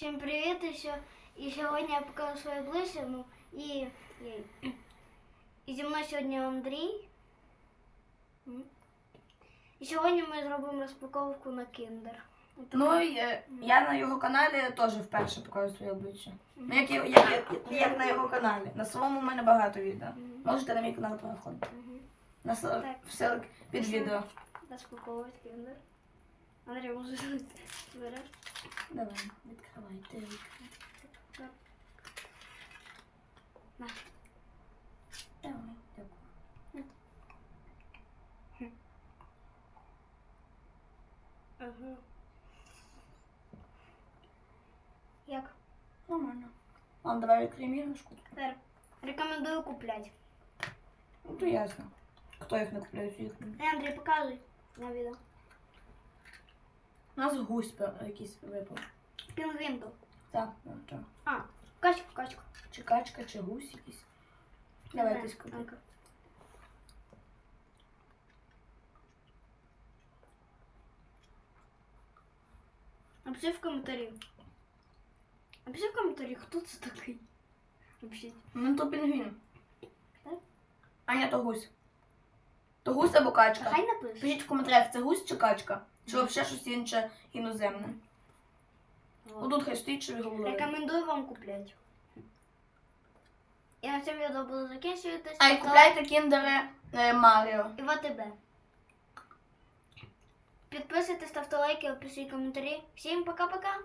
Всім привіт! І, сьо- і сьогодні я покажу свою блисину і, і, зі мною сьогодні Андрій. І сьогодні ми зробимо розпаковку на Kinder. Отак. Ну, і, е, я на його каналі теж вперше покажу своє обличчя. Ну, як, як, як, як, на його каналі. На своєму в мене багато відео. Можете на мій канал переходити. На все під відео. Розпаковувати Kinder. Андрій, може береш? Давай, відкривай. Ти відкривай. На. Давай, дякую. Ага. Як? Нормально. Ладно, давай відкриємо іграшку. Тепер рекомендую купляти. Ну, то ясно. Хто їх не купляє їх? Е, Андрій, показуй на відео. У нас гусь якийсь випав. Пінгвін був. Так, ну, так. А, качку, качку. Чи качка, чи гусь якийсь. Давай ти скажи. Напиши в коментарі. Напиши в коментарі, хто це такий. Напишіть. Ну, то пінгвін. Так? А ні, то гусь. То гусь або качка. Хай напише. Пишіть в коментарях, це гусь чи качка? Чи взагалі щось інше іноземне? Отут хай стоїть, чи головою. Рекомендую вам купляти. І на цьому відео буду закінчувати. А і купляйте кіндери е, Маріо. І в АТБ. Підписуйтесь, ставте лайки, пишіть коментарі. Всім пока-пока!